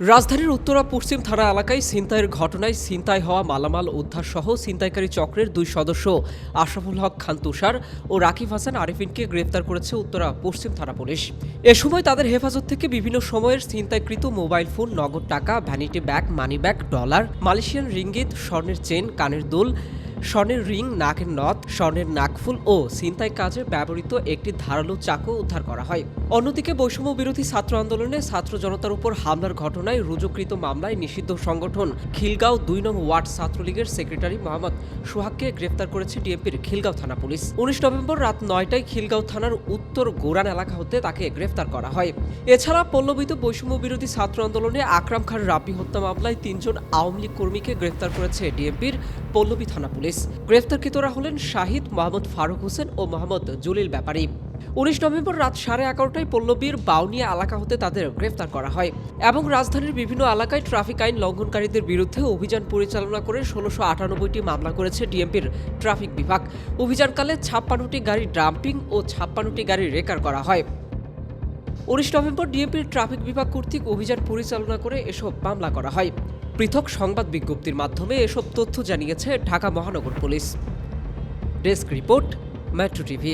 রাজধানীর উত্তরা পশ্চিম থানা এলাকায় ছিনতাইয়ের ঘটনায় ছিনতাই হওয়া মালামাল উদ্ধার সহ ছিনতাইকারী চক্রের দুই সদস্য আশরাফুল হক খান তুষার ও রাকিব হাসান আরিফিনকে গ্রেপ্তার করেছে উত্তরা পশ্চিম থানা পুলিশ। এ সময় তাদের হেফাজত থেকে বিভিন্ন সময়ের ছিনতাইকৃত মোবাইল ফোন, নগদ টাকা vanity bag money bag dollar Malaysian ringgit, স্বর্ণের চেন, কানের দুল স্বর্ণের রিং, নাকের নথ, স্বর্ণের নাকফুল ও ছিনতাই কাজে ব্যবহৃত একটি ধারালো চাকু উদ্ধার করা হয়। অন্যদিকে বৈষম্য বিরোধী ছাত্র আন্দোলনে ছাত্র জনতার উপর হামলার ঘটনায় রুজুকৃত মামলায় নিষিদ্ধ সংগঠন খিলগাঁও দুই নং ওয়ার্ড ছাত্রলীগের সেক্রেটারি মোহাম্মদ সোহাগকে গ্রেফতার করেছে ডিএমপির খিলগাঁও থানা পুলিশ। উনিশ নভেম্বর রাত নয়টায় খিলগাঁও থানার উত্তর গোরান এলাকা হতে তাকে গ্রেফতার করা হয়। এছাড়া পল্লবিত বৈষম্য বিরোধী ছাত্র আন্দোলনে আকরাম খান রাব্বি হত্যা মামলায় তিনজন আওয়ামী লীগ কর্মীকে গ্রেফতার করেছে ডিএমপির পল্লবী থানা পুলিশ। গ্রেফতারকৃতরা হলেন শাহিদ, মোহাম্মদ ফারুক হোসেন ও মোহাম্মদ জলিল ব্যাপারী। উনিশ নভেম্বর রাত সাড়ে এগারোটায় পল্লবীর বাউনিয়া এলাকা হতে তাদের গ্রেফতার করা হয় এবং রাজধানীর বিভিন্ন এলাকায় ট্রাফিক আইন লঙ্ঘনকারীদের বিরুদ্ধে অভিযান পরিচালনা করে ষোলোশো আটানব্বইটি মামলা করেছে ডিএমপির ট্রাফিক বিভাগ। অভিযানকালে ছাপ্পান্নটি গাড়ি ডাম্পিং ও ছাপ্পান্নটি গাড়ি রেকার করা হয়। উনিশ নভেম্বর ডিএমপির ট্রাফিক বিভাগ কর্তৃক অভিযান পরিচালনা করে এসব মামলা করা হয়। পৃথক সংবাদ বিজ্ঞপ্তির মাধ্যমে এসব তথ্য জানিয়েছে ঢাকা মহানগর police. Desk report metro TV.